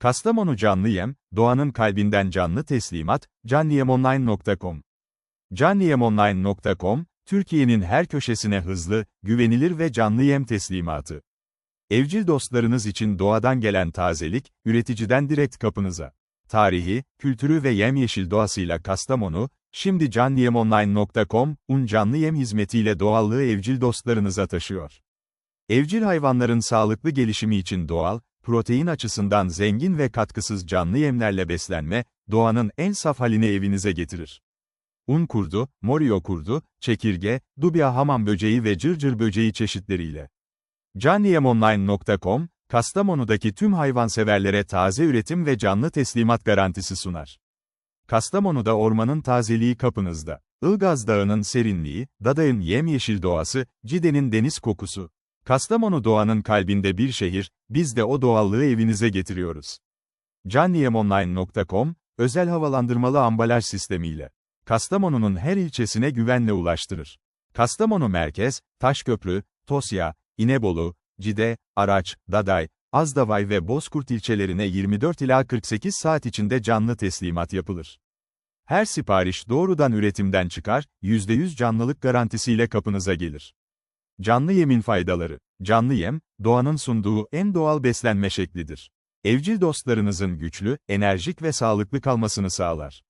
Kastamonu Canlı Yem, doğanın kalbinden canlı teslimat, canliyemonline.com. Canliyemonline.com, Türkiye'nin her köşesine hızlı, güvenilir ve canlı yem teslimatı. Evcil dostlarınız için doğadan gelen tazelik, üreticiden direkt kapınıza. Tarihi, kültürü ve yemyeşil doğasıyla Kastamonu, şimdi canliyemonline.com, un canlı yem hizmetiyle doğallığı evcil dostlarınıza taşıyor. Evcil hayvanların sağlıklı gelişimi için doğal, protein açısından zengin ve katkısız canlı yemlerle beslenme, doğanın en saf halini evinize getirir. Un kurdu, morio kurdu, çekirge, dubia hamam böceği ve cırcır böceği çeşitleriyle. Canliyemonline.com, Kastamonu'daki tüm hayvanseverlere taze üretim ve canlı teslimat garantisi sunar. Kastamonu'da ormanın tazeliği kapınızda. Ilgaz Dağı'nın serinliği, Daday'ın yemyeşil doğası, Cide'nin deniz kokusu. Kastamonu doğanın kalbinde bir şehir, biz de o doğallığı evinize getiriyoruz. Canliyemonline.com, özel havalandırmalı ambalaj sistemiyle. Kastamonu'nun her ilçesine güvenle ulaştırır. Kastamonu Merkez, Taşköprü, Tosya, İnebolu, Cide, Araç, Daday, Azdavay ve Bozkurt ilçelerine 24 ila 48 saat içinde canlı teslimat yapılır. Her sipariş doğrudan üretimden çıkar, %100 canlılık garantisiyle kapınıza gelir. Canlı yemin faydaları. Canlı yem, doğanın sunduğu en doğal beslenme şeklidir. Evcil dostlarınızın güçlü, enerjik ve sağlıklı kalmasını sağlar.